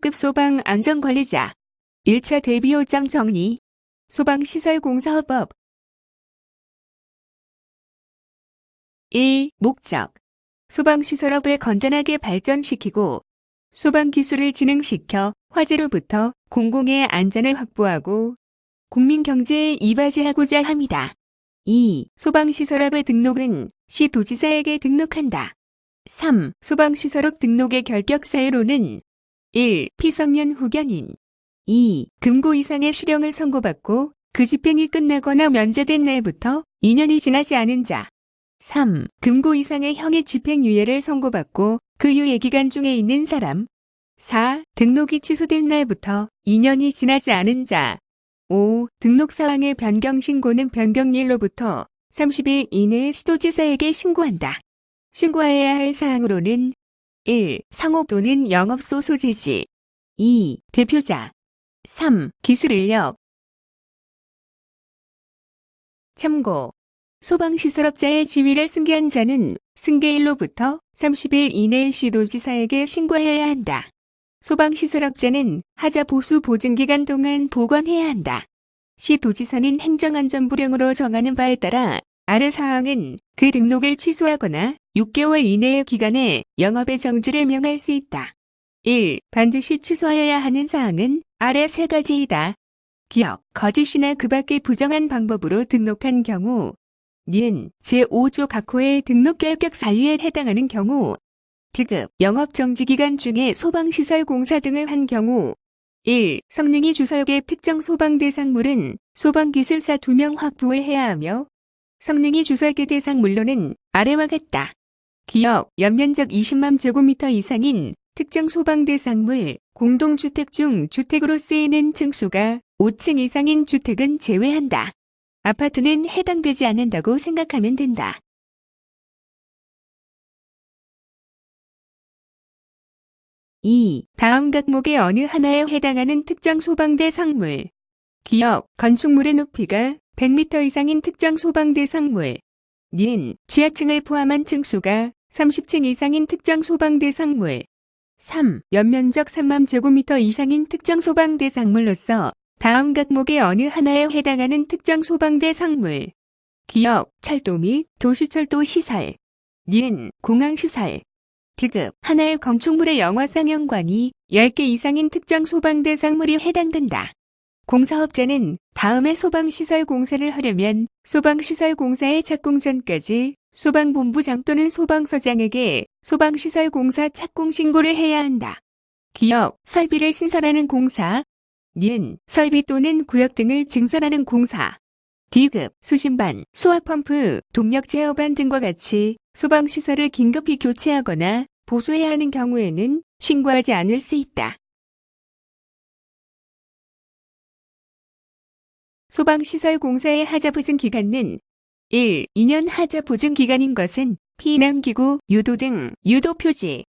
특급 소방 안전관리자 1차 대비 요점 정리 소방시설공사법 1. 목적 소방시설업을 건전하게 발전시키고 소방기술을 진흥시켜 화재로부터 공공의 안전을 확보하고 국민 경제에 이바지하고자 합니다. 2. 소방시설업의 등록은 시도지사에게 등록한다. 3. 소방시설업 등록의 결격 사유로는 1. 피성년 후견인 2. 금고 이상의 실형을 선고받고 그 집행이 끝나거나 면제된 날부터 2년이 지나지 않은 자 3. 금고 이상의 형의 집행유예를 선고받고 그 유예 기간 중에 있는 사람 4. 등록이 취소된 날부터 2년이 지나지 않은 자 5. 등록 사항의 변경 신고는 변경일로부터 30일 이내에 시도지사에게 신고한다. 신고해야 할 사항으로는 1. 상호 또는 영업소 소재지 2. 대표자 3. 기술 인력 참고 소방시설업자의 지위를 승계한 자는 승계일로부터 30일 이내에 시도지사에게 신고해야 한다. 소방시설업자는 하자 보수 보증기간 동안 보관해야 한다. 시도지사는 행정안전부령으로 정하는 바에 따라 아래 사항은 그 등록을 취소하거나 6개월 이내의 기간에 영업의 정지를 명할 수 있다. 1. 반드시 취소하여야 하는 사항은 아래 세 가지이다. 기억, 거짓이나 그 밖의 부정한 방법으로 등록한 경우, 니은 제5조 각호의 등록 결격 사유에 해당하는 경우, 디귿, 영업정지 기간 중에 소방시설 공사 등을 한 경우 1. 성능이 주설계 특정 소방 대상물은 소방기술사 2명 확보를 해야 하며 성능이 주설계 대상물로는 아래와 같다. 기업, 연면적 20만 제곱미터 이상인 특정 소방 대상물, 공동주택 중 주택으로 쓰이는 층수가 5층 이상인 주택은 제외한다. 아파트는 해당되지 않는다고 생각하면 된다. 2. 다음 각목의 어느 하나에 해당하는 특정 소방대 상물. 기업, 건축물의 높이가 100m 이상인 특정 소방대 상물. 닌, 지하층을 포함한 층수가 30층 이상인 특정 소방대 상물. 3. 연면적 3만 제곱미터 이상인 특정 소방대 상물로서 다음 각목의 어느 하나에 해당하는 특정 소방대 상물. 기업, 철도 및 도시철도 시설. 닌, 공항 시설. 디귿, 하나의 건축물의 영화 상영관이 10개 이상인 특정 소방대 상물이 해당된다. 공사업자는 다음에 소방시설 공사를 하려면 소방시설 공사의 착공 전까지 소방본부장 또는 소방서장에게 소방시설 공사 착공 신고를 해야 한다. 기업, 설비를 신설하는 공사, 닌, 설비 또는 구역 등을 증설하는 공사, 디귿, 수신반, 소화펌프, 동력 제어반 등과 같이 소방시설을 긴급히 교체하거나 보수해야 하는 경우에는 신고하지 않을 수 있다. 소방시설 공사의 하자보증 기간은 1. 2년 하자보증 기간인 것은 피난기구, 유도 등 유도 표지,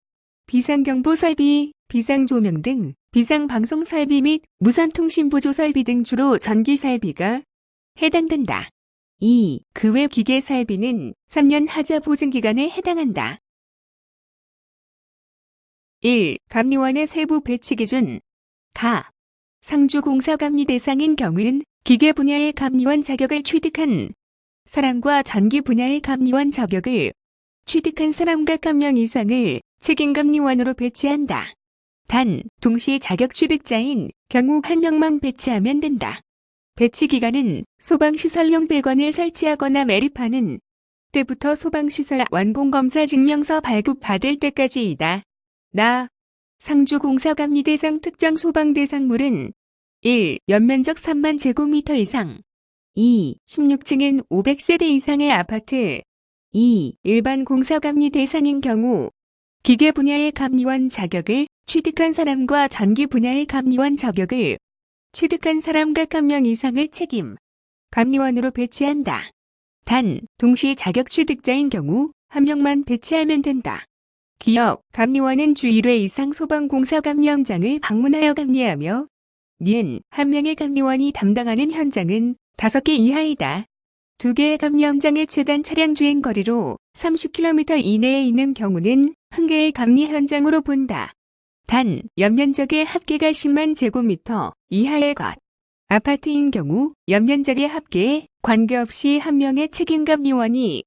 비상경보 설비, 비상조명 등 비상방송 설비 및 무선통신보조 설비 등 주로 전기 설비가 해당된다. 2. 그 외 기계 설비는 3년 하자 보증 기간에 해당한다. 1. 감리원의 세부 배치 기준 가. 상주공사 감리 대상인 경우는 기계 분야의 감리원 자격을 취득한 사람과 전기 분야의 감리원 자격을 취득한 사람각 한명 이상을 책임감리원으로 배치한다. 단, 동시 자격 취득자인 경우 한 명만 배치하면 된다. 배치 기간은 소방시설용 100원을 설치하거나 매립하는 때부터 소방시설 완공검사 증명서 발급받을 때까지이다. 나, 상주공사감리 대상 특정 소방 대상물은 1. 연면적 3만 제곱미터 이상 2. 16층인 500세대 이상의 아파트 2. 일반 공사감리 대상인 경우 기계 분야의 감리원 자격을 취득한 사람과 전기 분야의 감리원 자격을 취득한 사람 각 한 명 이상을 책임 감리원으로 배치한다. 단, 동시 자격 취득자인 경우 한 명만 배치하면 된다. 기업, 감리원은 주 1회 이상 소방공사 감리현장을 방문하여 감리하며 니은 한 명의 감리원이 담당하는 현장은 5개 이하이다. 두 개의 감리현장의 최단 차량 주행 거리로 30km 이내에 있는 경우는 한 개의 감리 현장으로 본다. 단 연면적의 합계가 10만 제곱미터 이하의 것. 아파트인 경우 연면적의 합계에 관계없이 한 명의 책임감리원이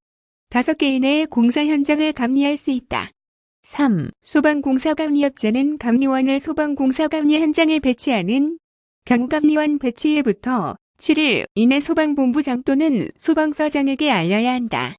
5개 이내의 공사 현장을 감리할 수 있다. 3. 소방공사 감리업자는 감리원을 소방공사 감리 현장에 배치하는 경우 감리원 배치일부터 7일 이내 소방본부장 또는 소방서장에게 알려야 한다.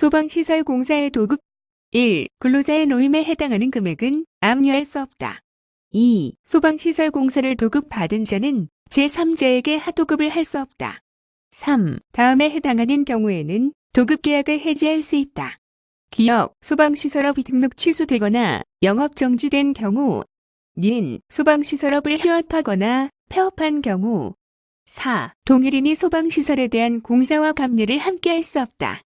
소방시설 공사의 도급 1. 근로자의 노임에 해당하는 금액은 압류할 수 없다. 2. 소방시설 공사를 도급받은 자는 제3자에게 하도급을 할 수 없다. 3. 다음에 해당하는 경우에는 도급 계약을 해지할 수 있다. 기업, 소방시설업이 등록 취소되거나 영업 정지된 경우 닌 소방시설업을 휴업하거나 폐업한 경우 4. 동일인이 소방시설에 대한 공사와 감리를 함께 할 수 없다.